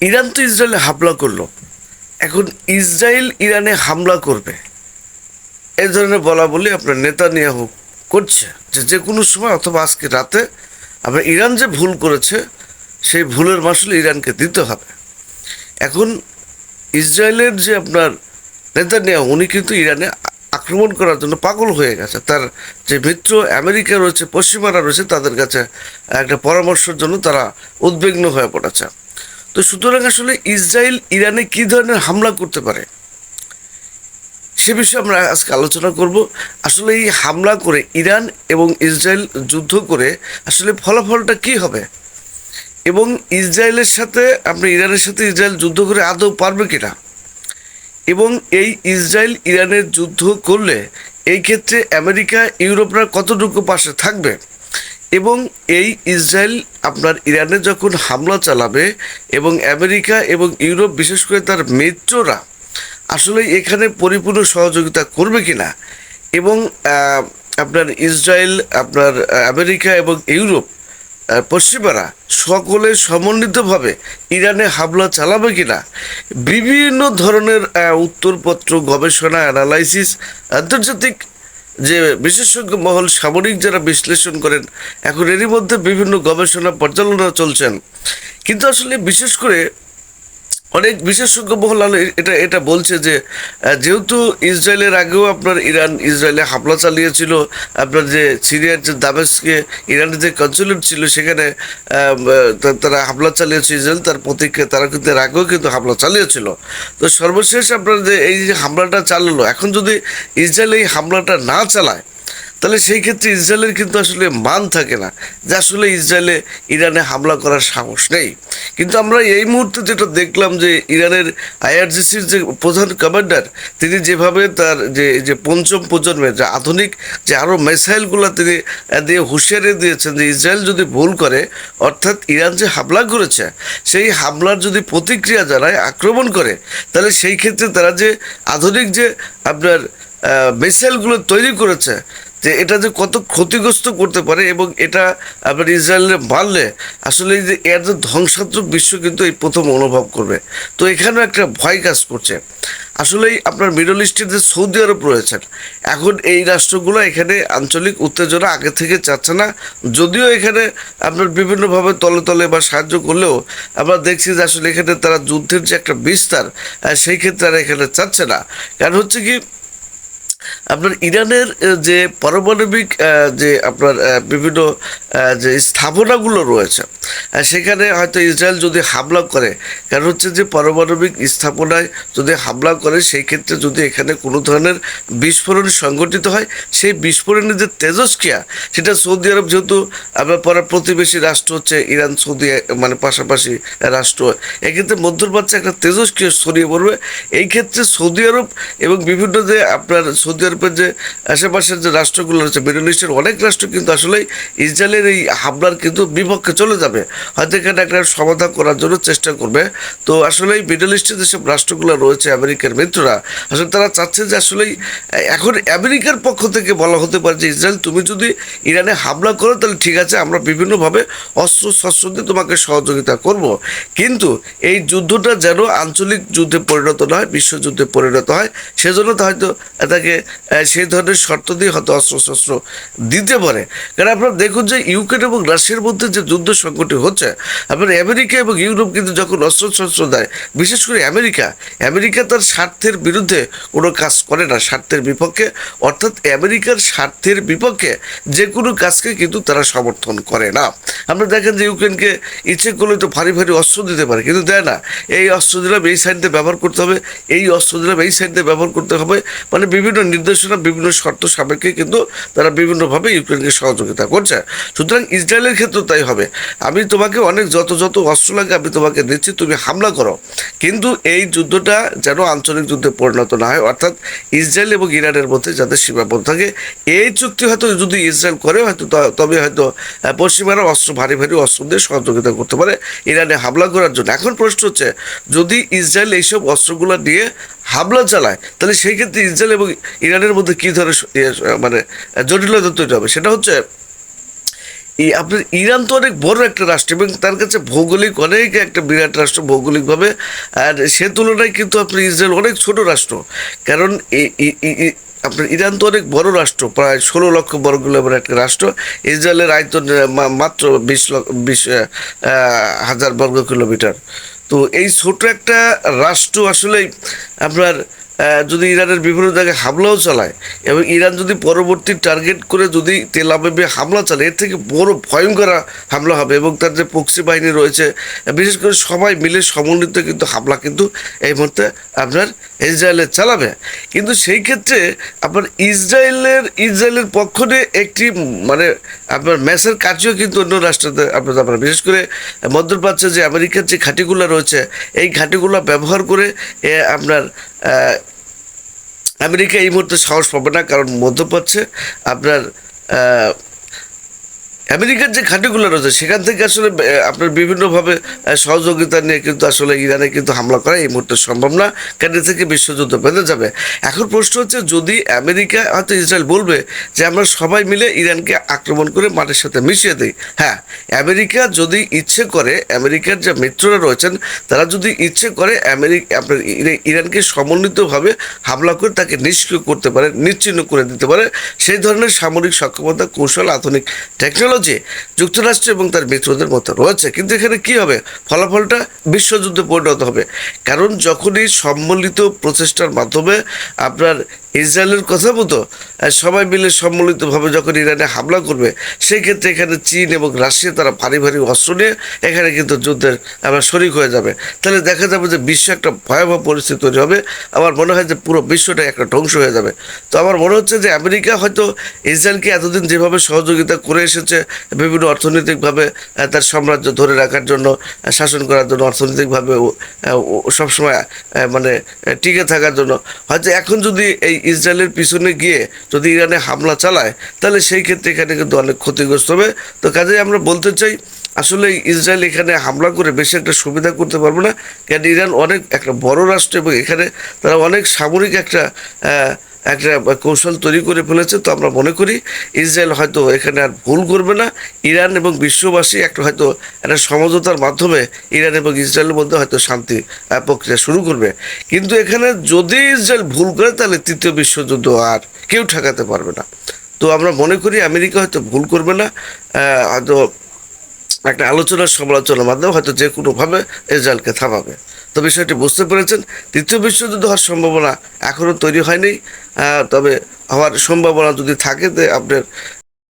Iran তো ইসরায়েলে হামলা করল। এখন ইসরায়েল ইরানে হামলা করবে। এই ধরনের বলা বলি আপনার নেতা নিয়ে করছে যে যে কোনো সময় অথবা আজকে রাতে আপনার ইরান যে ভুল করেছে, সেই ভুলের মাসুল ইরানকে দিতে হবে। এখন ইসরায়েলের যে আপনার নেতা নেওয়া উনি কিন্তু ইরানে আক্রমণ করার জন্য পাগল হয়ে গেছে। তার যে মিত্র আমেরিকা রয়েছে, পশ্চিমারা রয়েছে, তাদের কাছে একটা পরামর্শের জন্য তারা উদ্বিগ্ন হয়ে পড়েছে। তো সুতরাং আসলে ইসরায়েল ইরানে কী ধরনের হামলা করতে পারে? সে বিষয়ে আমরা আজকে আলোচনা করব। আসলে এই হামলা করে ইরান এবং ইসরায়েল যুদ্ধ করে আসলে ফলাফলটা কি হবে? এবং ইসরায়েলের সাথে আপনি ইরানের সাথে ইসরায়েল যুদ্ধ করে আদৌ পারবে কিনা? এবং এই ইসরায়েল ইরানের যুদ্ধ করলে এই ক্ষেত্রে আমেরিকা, ইউরোপরা কতটুকু পাশে থাকবে? এবং এই ইসরায়েল আপনার ইরানে যখন হামলা চালাবে এবং আমেরিকা এবং ইউরোপ, বিশেষ করে তার মিত্ররা, আসলে এখানে পরিপূর্ণ সহযোগিতা করবে কিনা এবং আপনার ইসরায়েল, আপনার আমেরিকা এবং ইউরোপ পশ্চিমারা সকলে সমন্বিতভাবে ইরানে হামলা চালাবে কিনা, বিভিন্ন ধরনের উত্তরপত্র, গবেষণা অ্যানালাইসিস আন্তর্জাতিক যে বিশেষজ্ঞ মহল সামরিক যারা বিশ্লেষণ করেন, এখন এরই মধ্যে বিভিন্ন গবেষণা পর্যালোচনা চলছেন। কিন্তু আসলে বিশেষ করে অনেক বিশেষজ্ঞ মহল এটা এটা বলছে যে যেহেতু ইসরায়েলের আগেও আপনার ইরান ইসরায়েলে হামলা চালিয়েছিল, আপনার যে সিরিয়ার যে দামেস্কে ইরানের যে কনসুলেট ছিল সেখানে তারা হামলা চালিয়েছে ইসরায়েল, তার প্রতিক্রিয়া, তারা কিন্তু এর আগেও কিন্তু হামলা চালিয়েছিল। তো সর্বশেষ আপনার যে এই যে হামলাটা চালালো, এখন যদি ইসরায়েল এই হামলাটা না চালায় তাহলে সেই ক্ষেত্রে ইসরায়েলের কিন্তু আসলে মান থাকে না যে আসলে ইসরায়েলে ইরানে হামলা করার সাহস নেই। কিন্তু আমরা এই মুহূর্তে যেটা দেখলাম যে ইরানের আইআরজিসির যে প্রধান কমান্ডার, তিনি যেভাবে তার যে যে পঞ্চম প্রজন্মের যে আধুনিক যে আরও মিসাইলগুলো তিনি দিয়ে হুঁশিয়ারি দিয়েছেন যে ইসরায়েল যদি ভুল করে, অর্থাৎ ইরান যে হামলা করেছে, সেই হামলার যদি প্রতিক্রিয়া জানায়, আক্রমণ করে, তাহলে সেই ক্ষেত্রে তারা যে আধুনিক যে আপনার মিসাইলগুলো তৈরি করেছে যে এটা যে কত ক্ষতিগ্রস্ত করতে পারে এবং এটা আপনার ইসরায়েলে মারলে আসলে যে এর যে ধ্বংসাত্মক বিশ্ব কিন্তু এই প্রথম অনুভব করবে। তো এখানেও একটা ভয় কাজ করছে। আসলেই আপনার মিডল ইস্টের যে সৌদি আরব রয়েছেন, এখন এই রাষ্ট্রগুলো এখানে আঞ্চলিক উত্তেজনা আগে থেকে চাচ্ছে না। যদিও এখানে আপনার বিভিন্নভাবে তলে তলে বা সাহায্য করলেও আমরা দেখছি যে আসলে এখানে তারা যুদ্ধের যে একটা বিস্তার সেই ক্ষেত্রে আর এখানে চাচ্ছে না। কারণ হচ্ছে কি আপনার ইরানের যে পারমাণবিক যে আপনার বিভিন্ন যে স্থাপনাগুলো রয়েছে সেখানে হয়তো ইসরায়েল যদি হামলা করে, কারণ হচ্ছে যে পারমাণবিক স্থাপনায় যদি হামলা করে, সেই ক্ষেত্রে যদি এখানে কোনো ধরনের বিস্ফোরণ সংঘটিত হয়, সেই বিস্ফোরণের যে তেজস্ক্রিয়া, সেটা সৌদি আরব যেহেতু আপনার পরে প্রতিবেশী রাষ্ট্র হচ্ছে ইরান, সৌদি মানে পাশাপাশি রাষ্ট্র, এক্ষেত্রে মধ্যপ্রাচ্যে একটা তেজস্ক্রিয়া ছড়িয়ে পড়বে। এই ক্ষেত্রে সৌদি আরব এবং বিভিন্ন যে আপনার সৌদি আরবের যে আশেপাশের যে রাষ্ট্রগুলো রয়েছে, মিডল ইস্টের অনেক রাষ্ট্র কিন্তু আসলে ইসরায়েলের এই হামলার কিন্তু বিপক্ষে চলে যাবে। হয়তো এখানে একটা সমাধান করার জন্য চেষ্টা করবে। তো আসলে মিডল ইস্টের যেসব রাষ্ট্রগুলো রয়েছে আমেরিকার মিত্ররা, আসলে তারা চাচ্ছে যে আসলেই, এখন আমেরিকার পক্ষ থেকে বলা হতে পারে যে, ইসরায়েল, তুমি যদি ইরানে হামলা করো, তাহলে ঠিক আছে, আমরা বিভিন্নভাবে অস্ত্র শস্ত্র দিয়ে তোমাকে সহযোগিতা করব। কিন্তু এই যুদ্ধটা যেন আঞ্চলিক যুদ্ধে পরিণত না হয় বিশ্বযুদ্ধে পরিণত হয়, সেজন্য তো হয়তো তাকে সেই ধরনের শর্ত দিয়ে হয়তো অস্ত্র শস্ত্র দিতে পারে। কারণ আপনারা দেখুন যে, ইউক্রেন এবং রাশিয়ার মধ্যে যে যুদ্ধ সংঘটিত হচ্ছে। আপনার আমেরিকা এবং ইউরোপ কিন্তু যখন অস্ত্র শস্ত্র দেয়, বিশেষ করে আমেরিকা আমেরিকা তার স্বার্থের বিরুদ্ধে কোনো কাজ করে না, স্বার্থের বিপক্ষে। অর্থাৎ আমেরিকার স্বার্থের বিপক্ষে যে কোনো কাজকে কিন্তু তারা সমর্থন করে না। আমরা দেখেন যে ইউক্রেনকে ইচ্ছে করলে তো ভারী ভারী অস্ত্র দিতে পারে, কিন্তু দেয় না। এই অস্ত্র দিলাম, এই সাইডে ব্যবহার করতে হবে, এই অস্ত্র দিলাম, এই সাইডে ব্যবহার করতে হবে। মানে বিভিন্ন নির্দেশনা, বিভিন্ন শর্ত সাপেক্ষে কিন্তু তারা বিভিন্নভাবে ইউক্রেনকে সহযোগিতা করছে। সুতরাং ইসরায়েলের ক্ষেত্রে তাই হবে। আমি তোমাকে অনেক যত যত অস্ত্র লাগে আমি তোমাকে দিচ্ছি তুমি হামলা করো। কিন্তু এই যুদ্ধটা যেন আঞ্চলিক যুদ্ধে পরিণত না হয় অর্থাৎ ইসরায়েল এবং ইরানের মধ্যে যাতে সীমাবদ্ধ থাকে। এই চুক্তি হয়তো যদি ইসরায়েল করে হয়তো তবে হয়তো আহ, পশ্চিমারা অস্ত্র ভারী ভারী অস্ত্র দিয়ে সহযোগিতা করতে পারে ইরানে হামলা করার জন্য। এখন প্রশ্ন হচ্ছে যদি ইসরায়েল এইসব অস্ত্রগুলো নিয়ে হামলা চালায় তাহলে সেই ক্ষেত্রে ইসরায়েল এবং ইরানের মধ্যে কী ধরনের ইয়ে, মানে জটিলতা তৈরি হবে? সেটা হচ্ছে এই আপনার ইরান তো অনেক বড় একটা রাষ্ট্র এবং তার কাছে ভৌগোলিক অনেক একটা বিরাট রাষ্ট্র ভৌগোলিকভাবে, আর সে তুলনায় কিন্তু আপনার ইসরায়েল অনেক ছোট রাষ্ট্র। কারণ আপনার ইরান তো অনেক বড় রাষ্ট্র, প্রায় ষোলো লক্ষ বর্গ কিলোমিটার একটা রাষ্ট্র। ইসরায়েলের আয়তন মাত্র বিশ লক্ষ, বিশ হাজার বর্গ কিলোমিটার। তো এই ছোট একটা রাষ্ট্র আসলেই আপনার যদি ইরানের বিভিন্ন জায়গায় হামলাও চালায় এবং ইরান যদি পরবর্তী টার্গেট করে যদি তেল আবেবে হামলা চালায়, এর থেকে বড় ভয়ঙ্কর হামলা হবে এবং তার যে পক্ষী বাহিনী রয়েছে, বিশেষ করে সবাই মিলে সমন্বিত কিন্তু হামলা কিন্তু এই মুহূর্তে আপনার ইসরায়েলে চালাবে। কিন্তু সেই ক্ষেত্রে আপনার ইসরায়েলের ইসরায়েলের পক্ষ একটি মানে আপনার ম্যাচের কাজও কিন্তু অন্য রাষ্ট্রতে আপনার আপনার বিশেষ করে মধ্যপ্রাচ্যে যে আমেরিকার যে ঘাঁটিগুলো রয়েছে এই ঘাঁটিগুলো ব্যবহার করে এ, আপনার আমেরিকা এই মুহূর্তে সাহস পাবে না। কারণ মধ্যপ্রাচ্যে আপনার আমেরিকার যে ঘাঁটিগুলো রয়েছে, সেখান থেকে আসলে আপনার বিভিন্নভাবে সহযোগিতা নিয়ে কিন্তু আসলে ইরানে কিন্তু হামলা করা এই মুহূর্তে সম্ভব না। এ থেকে বিশ্বযুদ্ধ বেঁধে যাবে। এখন প্রশ্ন হচ্ছে, যদি আমেরিকা হয়তো ইসরায়েল বলবে যে, আমরা সবাই মিলে ইরানকে আক্রমণ করে মাটির সাথে মিশিয়ে দিই। হ্যাঁ আমেরিকা যদি ইচ্ছে করে, আমেরিকার যে মিত্ররা রয়েছেন, তারা যদি ইচ্ছে করে আমেরিকা, আপনার ইরানকে সমন্বিতভাবে হামলা করে তাকে নিষ্ক্রিয় করতে পারে, নিশ্চিহ্ন করে দিতে পারে, সেই ধরনের সামরিক সক্ষমতা, কৌশল, আধুনিক টেকনোলজি যুক্তরাষ্ট্র এবং তার মিত্রদের মতো রয়েছে। কিন্তু এখানে কি হবে? ফলাফলটা বিশ্বযুদ্ধে পরিণত হবে। কারণ যখনই সম্মিলিত প্রচেষ্টার মাধ্যমে আপনার ইসরায়েলের কথা মতো সবাই মিলে সম্মিলিতভাবে যখন ইরানে হামলা করবে, সেই ক্ষেত্রে এখানে চীন এবং রাশিয়া তারা ভারী ভারী অস্ত্র নিয়ে এখানে কিন্তু যুদ্ধের আমরা শরিক হয়ে যাবে। তাহলে দেখা যাবে যে বিশ্ব একটা ভয়াবহ পরিস্থিতি তৈরি হবে। আমার মনে হয় যে পুরো বিশ্বটা একটা ধ্বংস হয়ে যাবে। তো আমার মনে হচ্ছে যে আমেরিকা হয়তো ইসরায়েলকে এতদিন যেভাবে সহযোগিতা করে এসেছে, বিভিন্ন অর্থনৈতিকভাবে তার সাম্রাজ্য ধরে রাখার জন্য শাসন করার জন্য, অর্থনৈতিকভাবে সবসময় মানে টিকে থাকার জন্য। হয়তো এখন যদি এই ইসরায়েলের পিছনে গিয়ে যদি ইরানে হামলা চালায়, তাহলে সেই ক্ষেত্রে এখানে কিন্তু অনেক ক্ষতিগ্রস্ত হবে। তো কাজেই আমরা বলতে চাই, আসলে ইসরায়েল এখানে হামলা করে বেশি একটা সুবিধা করতে পারবে না। কেন ইরান অনেক একটা বড় রাষ্ট্র এবং এখানে তারা অনেক সামরিক একটা একটা কৌশল তৈরি করে ফেলেছে, তো আমরা মনে করি ইসরায়েল হয়তো এখানে আর ভুল করবে না। ইরান এবং বিশ্ববাসী একটা হয়তো একটা সমঝোতার মাধ্যমে ইরান এবং ইসরায়েলের মধ্যে হয়তো শান্তি প্রক্রিয়া শুরু করবে। কিন্তু এখানে যদি ইসরায়েল ভুল করে, তাহলে তৃতীয় বিশ্বযুদ্ধ আর কেউ ঠেকাতে পারবে না। তো আমরা মনে করি আমেরিকা হয়তো ভুল করবে না হয়তো একটা আলোচনার সমালোচনার মাধ্যমে হয়তো যে কোনোভাবে ইসরায়েলকে থামাবে। তো বিষয়টি বুঝতে পেরেছেন। তৃতীয় বিশ্বযুদ্ধ হওয়ার সম্ভাবনা এখনও তৈরি হয়নি। তবে হওয়ার সম্ভাবনা যদি থাকে আপনার